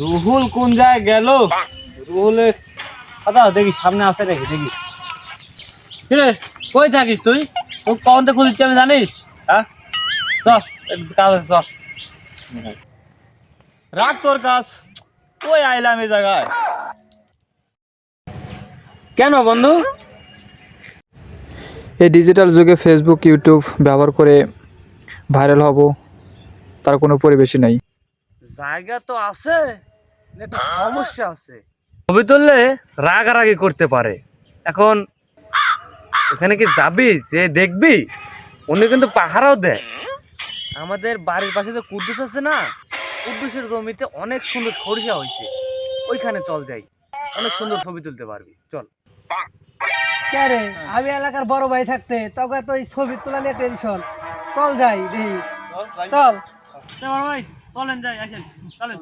রুহুল কোন জায়গায় গেল? রুহুলে কথা দেখি সামনে আসে নাকি দেখি। কিরে কই থাকিস তুই? ও কখন থেকে খুঁজছি আমি জানিস? হ্যাঁ? চল একটু কাজ আছে চল রাখ তোর কাজ। ওই আইলাম এই জায়গায়? কেন বন্ধু? এই ডিজিটাল যুগে ফেসবুক ইউটিউব ব্যবহার করে ভাইরাল হব তার কোনো পরিবেশই নেই। জায়গা তো আছে একটা সমস্যা আছে। ছবি তুললে রাগারাগি করতে পারে। এখন এখানে কি যাবি? যে দেখবি উনি কিন্তু পাহারাও দেয়। আমাদের বাড়ির পাশে তো কুদ্দুস আছে না কুদ্দুসের জমিতে অনেক সুন্দর সরিষা হয়েছে। ওইখানে চল যাই। অনেক সুন্দর ছবি তুলতে পারবি। চল। রে? আমি এলাকার বড় ভাই থাকতে তখন তো এই ছবি তোলা নিয়ে টেনশন চল যাই দেখি। চল ভাই। চলেন যাই আসেন চলেন।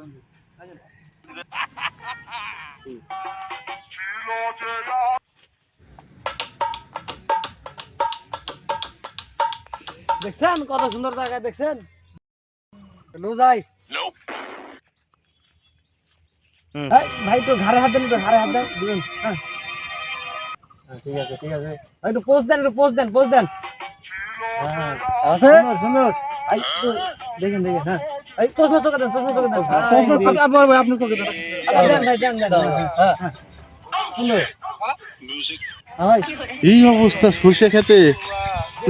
দেখছেন কত সুন্দর জায়গা দেখছেন? নো যাই। ভাই তো ঘাড়ে হাত দেন তো ঘাড়ে হাত দেন। দিবেন হ্যাঁ। হ্যাঁ, ঠিক আছে ঠিক আছে। ভাই, একটু পোজ দেন একটু পোজ দেন পোজ দেন। হ্যাঁ। আছে সুন্দর সুন্দর। এই, দেখেন দেখেন হ্যাঁ। এই চশমা চোখে দেন চশমা চোখে দেন। চশমা আপনার ভাই আপনার চোখে দেন। দেন ভাই দেন দেন। হ্যাঁ, হ্যাঁ। সুন্দর। হ্যাঁ এই অবস্থা সর্ষে খেতে।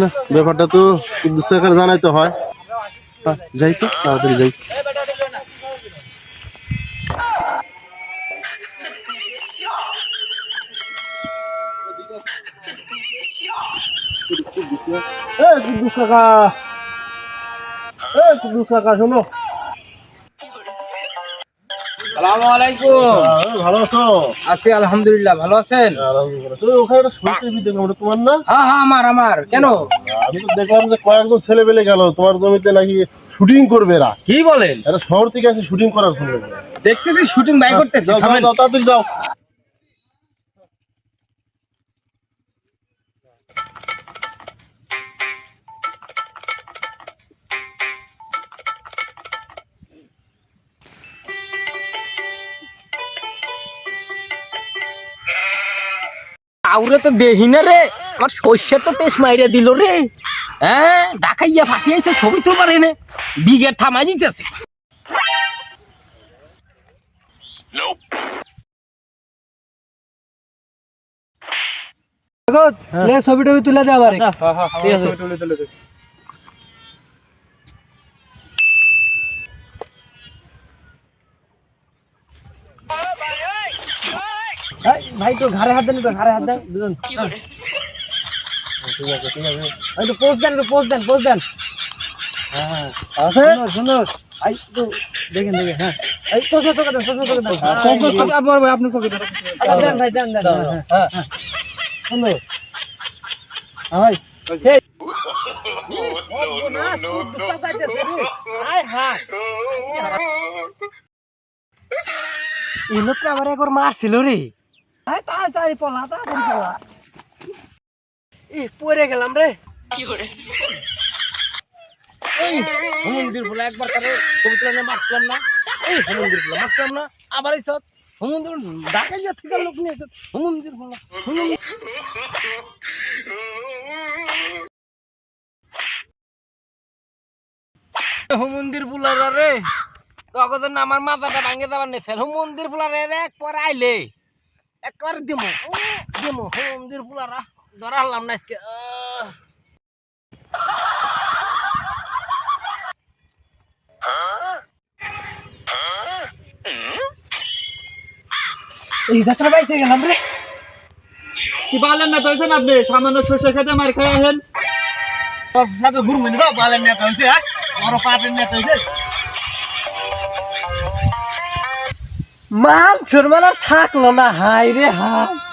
না ব্যাপারটা তো দুসাকার জানাইতে হয়। আহ, যাই তো তাড়াতাড়ি যাই। এই কুদ্দুস কাকা এই কুদ্দুস কাকা শোনো আসসালামু আলাইকুম ভালো আছো আছি আলহামদুলিল্লাহ ভালো আছেন? আলহামদুলিল্লাহ। তুমি ওখানে একটা সর্ষে ওটা তোমার না হ্যাঁ হ্যাঁ আমার আমার। কেন? আমি তো দেখলাম যে কয়েকজন ছেলে পেলে গেল তোমার জমিতে নাকি শুটিং করবে এরা কি বলেন? এরা শহর থেকে শুটিং করার জন্য দেখতেছি শুটিং বাই করতেছি যাও, তাড়াতাড়ি যাও। আউরে তো দেহি না রে। আমার শস্যের তো তেজ মাইরে দিল রে। হ্যাঁ ডাকাইয়া ফাটিয়েছে ছবি তো পারে না বিঘের থামাই দিতেছে। ছবি টবি তুলে দেওয়া পারে ঠিক আছে ভাই তো ঘাড়ে হাত দেন ঘাড়ে হাত দেন। দুজন। ঠিক আছে ঠিক আছে। ভাই একটু পোজ দেন একটু পোজ দেন পোজ দেন। হ্যাঁ আছে? সুন্দর সুন্দর। দেখেন দেখেন হ্যাঁ। এই চোখে আপনার ভাই চোখে দেন। দেন ভাই দেন দেন হ্যাঁ, হ্যাঁ, সুন্দর। হ্যাঁ ভাই। এই। এলো আবার একবার মারছিল রে। আয় তাড়াতাড়ি পলা তাড়াতাড়ি পলা। এ, পড়ে গেলাম রে। এই, হুমন্দির ফুলা একবার মারছিলাম না। এই, হুমন্দির ফুলা না। আবার এই সব হুমন্দির ঢাকা গিয়ে থেকে লোক হুমন্দির ফুলা, হুমন্দির রে আমার মাথাটা ভাঙে যাবার নেই। ফেল মন্দির ফুলার এক পরে আইলে। একবার দিমো। দিমো মন্দির ফুলারা ধরালাম না আজকে। এই যাত্রা পাইছে গেলাম রে। কি পালেন না কইছেন আপনি? সামান্য সর্ষে খেতে মার খাই আহেন। ঘুরবেন তো পালেন না কইছে হ্যাঁ? পাটেন না কইছে মান আর থাকল না হাই রে হাই